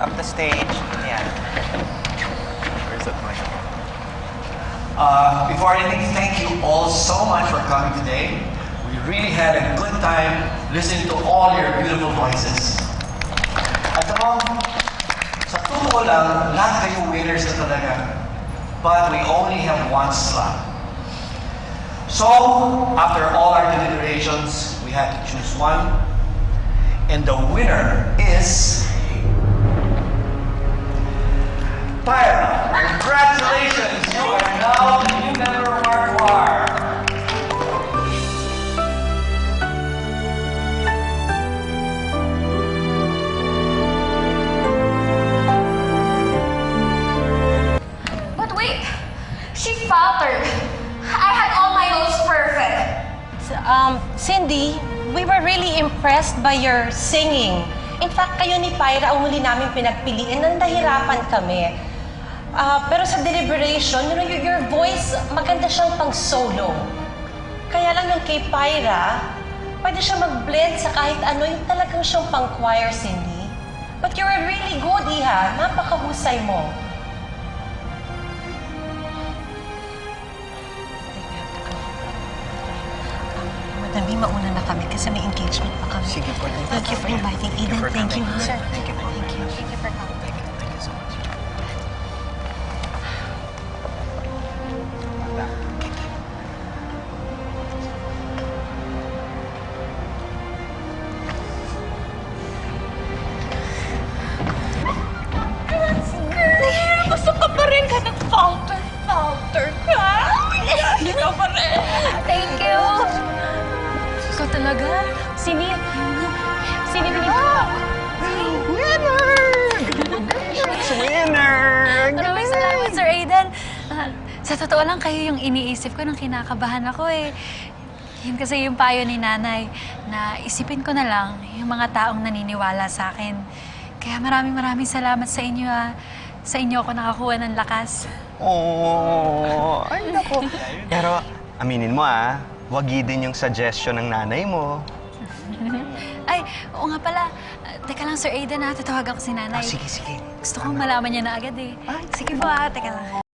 up the stage. Yan. Where's that mic? Uh, before anything, thank you all so much for coming today. We really had a good time listening to all your beautiful voices. At ano, sa totoo lang, lahat kayo winners na talaga. But we only have one slot. So, after all our deliberations, we had to choose one. And the winner is... Pyra! Congratulations! You are now the new member of our choir. But wait, she faltered. I had all my notes perfect. Um, Cindy, we were really impressed by your singing. In fact, kayo ni Pyra ang huli namin pinagpiliin nang nahirapan kami. Ah, pero sa deliberation, you know, your, your voice, maganda siyang pang solo. Kaya lang yung kay Pyra, pwede siya mag-blend sa kahit ano, yung talagang siyang pang choir, Cindy. But you're really good, Iha. Napakahusay mo. Madami, mauna na kami kasi may engagement pa kami. Sige po. Thank you for inviting Eden. Thank you, sir. Thank you po. Thank you. Thank you for coming. Ka pa rin. Thank you. Ikaw talaga? Sini? Sini na Winner! Maraming salamat, Sir Aiden. Ah, sa totoo lang, kayo yung iniisip ko nung kinakabahan ako eh. Yan kasi yung payo ni nanay na isipin ko na lang yung mga taong naniniwala sa akin. Kaya maraming maraming salamat sa inyo ah. Sa inyo ako nakakuha ng lakas. Oh, ay nako. Pero aminin mo ah, wagi din yung suggestion ng nanay mo. Ay, oo nga pala. Ah, teka lang, Sir Aiden ha. Tatawagan ko si nanay. Ah, sige, sige. Gusto kong malaman niya na agad eh. Sige po ha. Teka lang.